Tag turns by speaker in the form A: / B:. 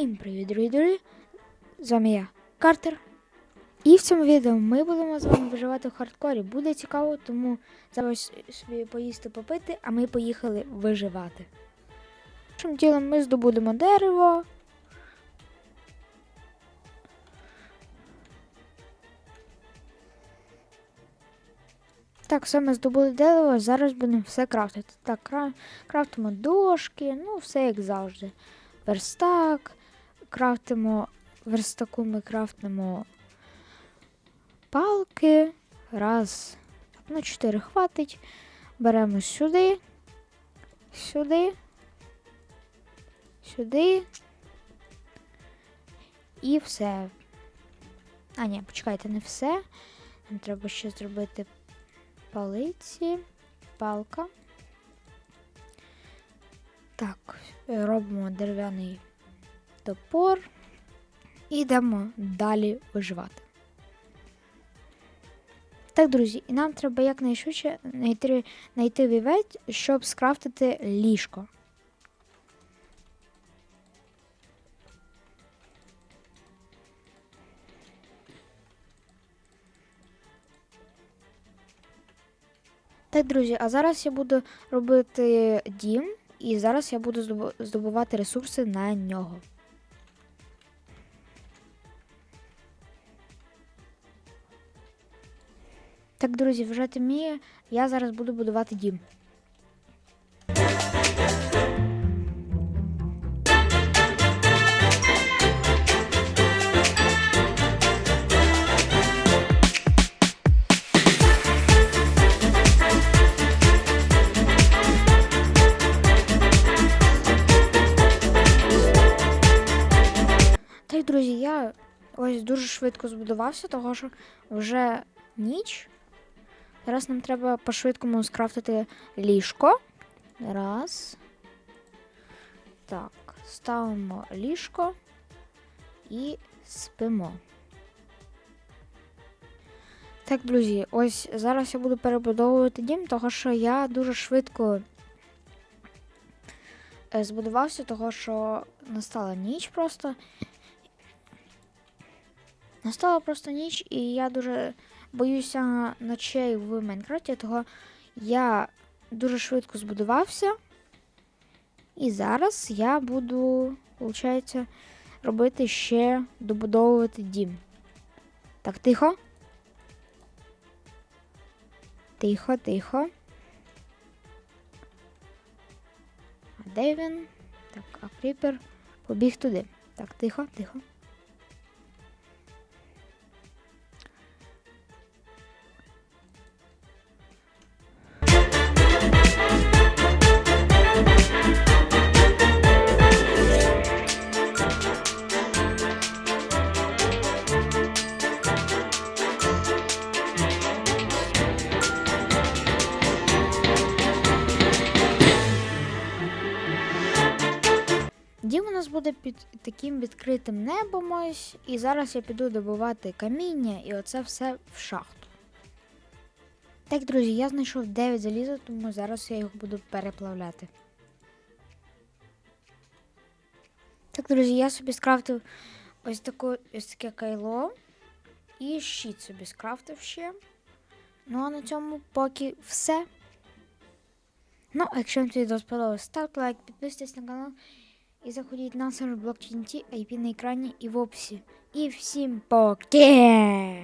A: Всім привіт, дорогі друзі! З вами я, Картер. І в цьому відео ми будемо з вами виживати в хардкорі. Буде цікаво, тому зараз собі поїсти попити, а ми поїхали виживати. Першим ділом ми здобудемо дерево. Так, все ми здобули дерево, зараз будемо все крафтити. Так, крафтимо дошки, ну все як завжди. Верстак, крафтимо верстаку, ми крафтимо палки. Раз, ну, чотири хватить. Беремо сюди, сюди, сюди. І все. А, ні, почекайте, не все. Нам треба ще зробити палиці, палка. Так, робимо дерев'яний топор і далі виживати. Так, друзі, і нам треба якнайшвидше знайти, знайти вівець, щоб скрафтити ліжко. Так, друзі, а зараз я буду робити дім, і зараз я буду здобувати ресурси на нього. Так, друзі, вже темніє, я зараз буду будувати дім. Так, друзі, я ось дуже швидко збудувався, того що вже ніч. Зараз нам треба по-швидкому скрафтити ліжко. Раз. Так, ставимо ліжко і спимо. Так, друзі, ось зараз я буду перебудовувати дім, того що я дуже швидко е, збудувався, того що настала ніч просто. Настала просто ніч, і я дуже боюся ночей в Майнкрафті, того я дуже швидко збудувався. І зараз я буду, виходить, робити ще добудовувати дім. Так, тихо. Тихо, тихо. А де він? Так, а кріпер побіг туди. Так, тихо, тихо. Нас буде під таким відкритим небом ось. І зараз я піду добувати каміння і оце все в шахту. Так, друзі, я знайшов 9 заліза, тому зараз я їх буду переплавляти. Так, друзі, я собі скрафтив ось, таку, ось таке кайло. І щит собі скрафтив ще. Ну а на цьому поки все. Ну, якщо вам це відео сподобалось, ставте лайк, підписуйтесь на канал. І заходіть на сервер блокчейн IP на екрані і в описі. І всім пока!